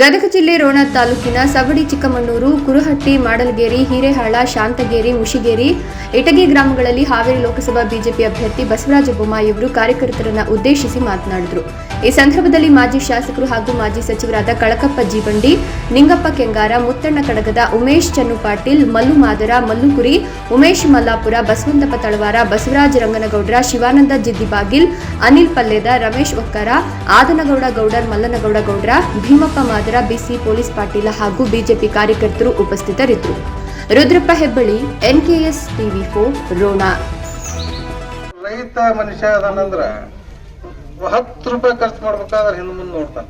ಗದಗ ಜಿಲ್ಲೆ ರೋಣ ತಾಲೂಕಿನ ಸವಡಿ ಚಿಕ್ಕಮಣ್ಣೂರು, ಕುರುಹಟ್ಟಿ, ಮಾಡಲಗೇರಿ ಹಿರೇಹಾಳ ಶಾಂತಗೇರಿ, ಮುಷಿಗೇರಿ ಇಟಗಿ ಗ್ರಾಮಗಳಲ್ಲಿ ಹಾವೇರಿ ಲೋಕಸಭಾ ಬಿಜೆಪಿ ಅಭ್ಯರ್ಥಿ ಬಸವರಾಜ ಬೊಮ್ಮಾಯಿಯವರು ಕಾರ್ಯಕರ್ತರನ್ನು ಉದ್ದೇಶಿಸಿ ಮಾತನಾಡಿದರು. ಈ ಸಂದರ್ಭದಲ್ಲಿ ಮಾಜಿ ಶಾಸಕರು ಹಾಗೂ ಮಾಜಿ ಸಚಿವರಾದ ಕಳಕಪ್ಪ ಜೀವಂಡಿ ನಿಂಗಪ್ಪ ಕೆಂಗಾರ, ಮುತ್ತಣ್ಣ ಕಡಗದ ಉಮೇಶ್ ಚನ್ನು ಪಾಟೀಲ್, ಮಲ್ಲು ಮಾದರ ಮಲ್ಲುಕುರಿ ಉಮೇಶ್ ಮಲ್ಲಾಪುರ, ಬಸವಂತಪ್ಪ ತಳವಾರ, Basavaraj ರಂಗನಗೌಡರ, Shivananda ಜಿದ್ದಿಬಾಗಿಲ್, Anil ಪಲ್ಲೇದ, Ramesh ಒಕ್ಕರ, Adanagouda Gowdar, Mallanagouda Gowdra, Bhimappa Madar B C police Patil ಹಾಗೂ ಬಿಜೆಪಿ ಕಾರ್ಯಕರ್ತರು ಉಪಸ್ಥಿತರಿದ್ದರು. Rudrappa Hebballi, N K S TV four, Ron. ರೈತ ಮನುಷ್ಯ ಅದಾನಂದ್ರ ಹತ್ತು ರೂಪಾಯಿ ಖರ್ಚು ಮಾಡ್ಬೇಕಾದ್ರೆ ಹಿಂದ್ ಮುಂದೆ ನೋಡ್ತಾನೆ.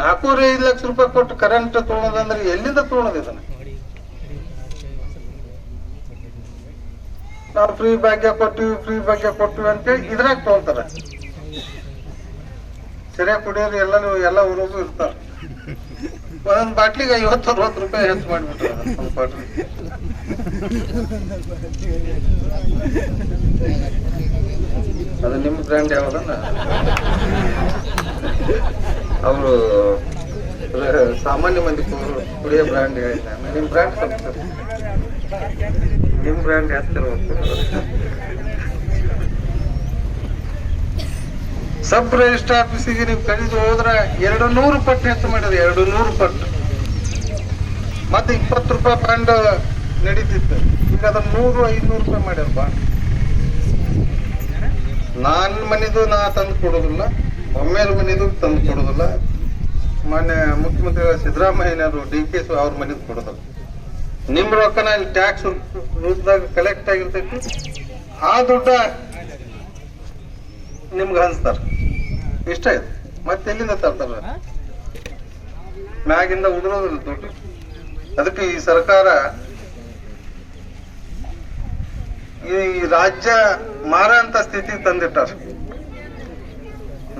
ನಾಲ್ಕೂವರೆ ಐದು ಲಕ್ಷ ರೂಪಾಯಿ ಕೊಟ್ಟು ಕರೆಂಟ್ ತೊಗೊಳೋದಂದ್ರೆ ಎಲ್ಲಿಂದ ತೊಗೊಳೋದು ಇದನ್ನ? ನಾವು ಫ್ರೀ ಭಾಗ್ಯ ಕೊಟ್ಟಿವಿ ಫ್ರೀ ಭಾಗ್ಯ ಕೊಟ್ಟಿವಿ ಅಂತೇಳಿ ಇದ್ರಾಗ ತೊಗೊಳ್ತಾರ. ಸರಿಯಾಗಿ ಕುಡಿಯೋರು ಎಲ್ಲರೂ ಎಲ್ಲ ಊರೋದು ಇರ್ತಾರ ಒಂದೊಂದ್ ಬಾಟ್ಲಿಗೆ ಐವತ್ತು, ಅರವತ್ತು ರೂಪಾಯಿ ಹೆಚ್ಚು ಮಾಡಿಬಿಟ್ರೆ ಒಂದು ಬಾಟ್ಲಿ. ಅದು ನಿಮ್ಮ ಬ್ರ್ಯಾಂಡ್ ಯಾವ್ದನ್ನ ಅವರು ಸಾಮಾನ್ಯ ಮಂದಿ ಕುಡಿಯೋ ಬ್ರ್ಯಾಂಡ್ ಹೇಳಿದ್ದಾನೆ ನಿಮ್ಮ ಬ್ರ್ಯಾಂಡ್ ಸ್ವಲ್ಪ ನಿಮ್ಮ ಬ್ರ್ಯಾಂಡ್ ಜಾಸ್ತಿರ್ಬೇಕು ಸಬ್ ರಿಜಿಸ್ಟರ್ ಆಫೀಸಿಗೆ ನೀವು ಕಳಿದು ಹೋದ್ರೆ ಎರಡು ನೂರು ಪಟ್ಟು ಹೆಚ್ಚು ಮಾಡಿದೆ ಎರಡು ನೂರು ಪಟ್ಟು. ಮತ್ತೆ ಇಪ್ಪತ್ತು ರೂಪಾಯಿ ಬಾಂಡ್ ನಡೀತಿತ್ತು. ಈಗ ಅದನ್ನ ನೂರು, ಐನೂರು ರೂಪಾಯಿ ಮಾಡ್ಯಾರ ಬಾಂಡ್ ನಾನ್ ಮನಿದು ನಾ ತಂದು ಕೊಡೋದಿಲ್ಲ ಒಮ್ಮೆಲ್ ಮನಿದು ತಂದು ಕೊಡೋದಿಲ್ಲ. ಮಾನ್ಯ ಮುಖ್ಯಮಂತ್ರಿ ಸಿದ್ದರಾಮಯ್ಯನವರು ಡಿ ಕೆ ಸಿ ಅವ್ರ ಮನಿದು ಕೊಡೋದಲ್ಲ. ನಿಮ್ಮ ರೊಕ್ಕನ ಇಲ್ಲಿ ಟ್ಯಾಕ್ಸ್ ರೂಪದಾಗ ಕಲೆಕ್ಟ್ ಆಗಿರ್ತೈತಿ. ಆ ದುಡ್ಡ ನಿಮ್ಗೆ ಹಂಚ್ತಾರ. ಇಷ್ಟ ಆಯ್ತು. ಮತ್ತೆ ಎಲ್ಲಿಂದ ತರ್ತಾರ? ಮ್ಯಾಗಿಂದ ಉದುರೋದಿಲ್ಲ ದುಡ್ಡು. ಅದಕ್ಕೆ ಈ ಸರ್ಕಾರ ಈ ರಾಜ್ಯ ಮಾರಂತ ಸ್ಥಿತಿ ತಂದಿಟ್ಟಾರ.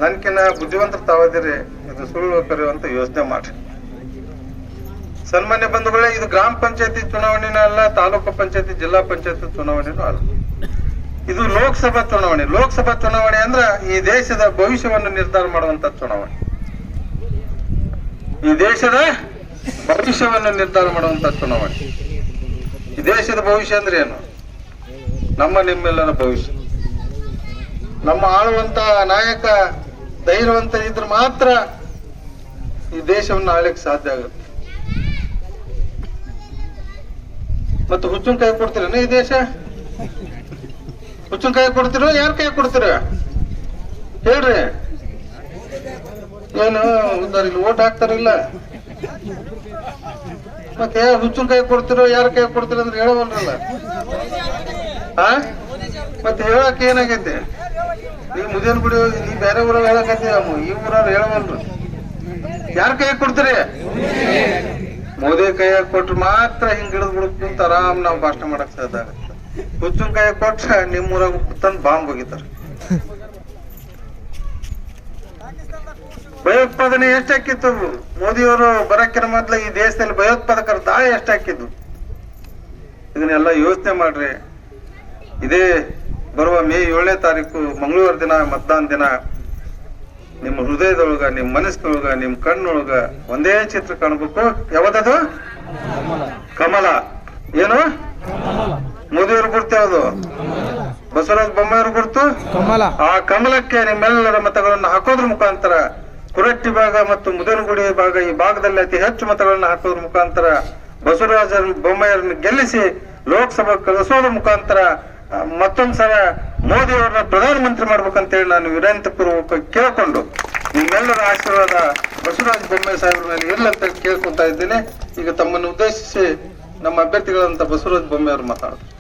ನನ್ಕಿನ ಬುದ್ಧಿವಂತರ ತಾವದಿರಿ ಇದು ಸುಳ್ಳು ಕರೆಯುವಂತ ಯೋಚನೆ ಮಾಡ್ರಿ. ಸನ್ಮಾನ್ಯ ಬಂಧುಗಳೇ ಇದು ಗ್ರಾಮ ಪಂಚಾಯತಿ ಚುನಾವಣೆನೂ ಅಲ್ಲ ತಾಲೂಕು ಪಂಚಾಯತಿ ಜಿಲ್ಲಾ ಪಂಚಾಯತಿ ಚುನಾವಣೆನೂ ಅಲ್ಲ. ಇದು ಲೋಕಸಭಾ ಚುನಾವಣೆ. ಲೋಕಸಭಾ ಚುನಾವಣೆ ಅಂದ್ರ ಈ ದೇಶದ ಭವಿಷ್ಯವನ್ನು ನಿರ್ಧಾರ ಮಾಡುವಂತ ಚುನಾವಣೆ. ಈ ದೇಶದ ಭವಿಷ್ಯವನ್ನು ನಿರ್ಧಾರ ಮಾಡುವಂತ ಚುನಾವಣೆ. ಈ ದೇಶದ ಭವಿಷ್ಯ ಅಂದ್ರೆ ಏನು? ನಮ್ಮ ನಿಮ್ಮೆಲ್ಲರ ಭವಿಷ್ಯ. ನಮ್ಮ ಆಳುವಂತ ನಾಯಕ ಧೈರ್ಯವಂತ ಇದ್ರೆ ಮಾತ್ರ ಈ ದೇಶವನ್ನು ಆಳಕ್ಕೆ ಸಾಧ್ಯ ಆಗುತ್ತೆ. ಮತ್ತೆ ಹುಚ್ಚುನ್ ಕೈ ಕೊಡ್ತೀರೇನು ಈ ದೇಶ? ಹುಚ್ಚಿನ ಕೈ ಕೊಡ್ತೀರೋ? ಯಾರ ಕೈ ಕೊಡ್ತೀರ? ಹೇಳ್ರಿ. ಏನು ಇಲ್ಲಿ ಓಟ್ ಹಾಕ್ತಾರಿಲ್ಲ. ಮತ್ತೆ ಹುಚ್ಚಿನ ಕೈ ಕೊಡ್ತಿರೋ, ಯಾರ ಕೈ ಕೊಡ್ತೀರ ಅಂದ್ರೆ ಹೇಳವಲ್ರಲ್ಲ. ಹಾ ಮತ್ತೆ ಹೇಳಕ್ ಏನಾಗೈತೆ? ನೀವು ಮುದೇನ್ ಬಿಡಿ ನೀ ಬೇರೆ ಊರಾಗ ಹೇಳಕತ್ತಿ ಈ ಊರವ್ರು ಹೇಳವಲ್ರು. ಯಾರ ಕೈ ಕೊಡ್ತೀರಿ? ಮೋದಿ ಕೈಯಾಗ ಕೊಟ್ರೆ ಮಾತ್ರ ಹಿಂಗ್ ಹಿಡಿದು ಅಂತ ಆರಾಮ್ ನಾವು ಭಾಷಣ ಮಾಡಕ್ ಸಾಧ್ಯ ಹುಚ್ಚಿನ ಕೈಯಾಗ ಕೊಟ್ರೆ ನಿಮ್ಮೂರ ತಂದು ತಂದ್ ಬಾಂಬ್ ಹೋಗಿದ್ದಾರೆ. ಭಯೋತ್ಪಾದನೆ ಎಷ್ಟಾಕಿತ್ತು ಮೋದಿಯವರು ಬರಕ್ಕಿನ ಮೊದ್ಲು ಈ ದೇಶದಲ್ಲಿ ಭಯೋತ್ಪಾದಕರ ದಾಳಿ ಎಷ್ಟಾಕಿದ್ದು ಇದನ್ನೆಲ್ಲ ಯೋಚನೆ ಮಾಡ್ರಿ. ಇದೇ ಬರುವ ಮೇ ಏಳನೇ ತಾರೀಕು, ಮಂಗಳವಾರ ದಿನ ಮತದಾನ ದಿನ, ನಿಮ್ಮ ಹೃದಯದೊಳಗ, ನಿಮ್ಮ ಮನಸ್ಸಿನೊಳಗ, ನಿಮ್ಮ ಕಣ್ಣೊಳಗ ಒಂದೇ ಚಿತ್ರ ಕಾಣಬೇಕು. ಯಾವ್ದದು? ಕಮಲ. ಏನು? ಮೋದಿಯವ್ರ ಗುರ್ತು ಯಾವುದು? ಬಸವರಾಜ ಬೊಮ್ಮಾಯಿಯವ್ರ ಗುರ್ತು? ಆ ಕಮಲಕ್ಕೆ ನಿಮ್ಮೆಲ್ಲರ ಮತಗಳನ್ನು ಹಾಕೋದ್ರ ಮುಖಾಂತರ ಕುರಟ್ಟಿ ಭಾಗ ಮತ್ತು ಮುದನಗುಡಿ ಭಾಗ ಈ ಭಾಗದಲ್ಲಿ ಅತಿ ಹೆಚ್ಚು ಮತಗಳನ್ನು ಹಾಕೋದ್ರ ಮುಖಾಂತರ ಬಸವರಾಜ ಬೊಮ್ಮಾಯಿಯರನ್ನು ಗೆಲ್ಲಿಸಿ ಲೋಕಸಭಾ ಕಳಿಸೋದ್ರ ಮುಖಾಂತರ ಮತ್ತೊಂದ್ಸಲ ಮೋದಿ ಅವರನ್ನ ಪ್ರಧಾನಮಂತ್ರಿ ಮಾಡ್ಬೇಕಂತೇಳಿ ನಾನು ವಿನಂತಿ ಪೂರ್ವಕ ಕೇಳ್ಕೊಂಡು ನಿಮ್ಮೆಲ್ಲರ ಆಶೀರ್ವಾದ ಬಸವರಾಜ ಬೊಮ್ಮಾಯಿ ಸಾಹೇಬ್ರ ಮೇಲೆ ಅಂತ ಕೇಳ್ಕೊತಾ ಇದ್ದೇನೆ. ಈಗ ತಮ್ಮನ್ನು ಉದ್ದೇಶಿಸಿ ನಮ್ಮ ಅಭ್ಯರ್ಥಿಗಳಂತ ಬಸವರಾಜ ಬೊಮ್ಮಾಯಿ ಅವರು ಮಾತಾಡ್ತಾರೆ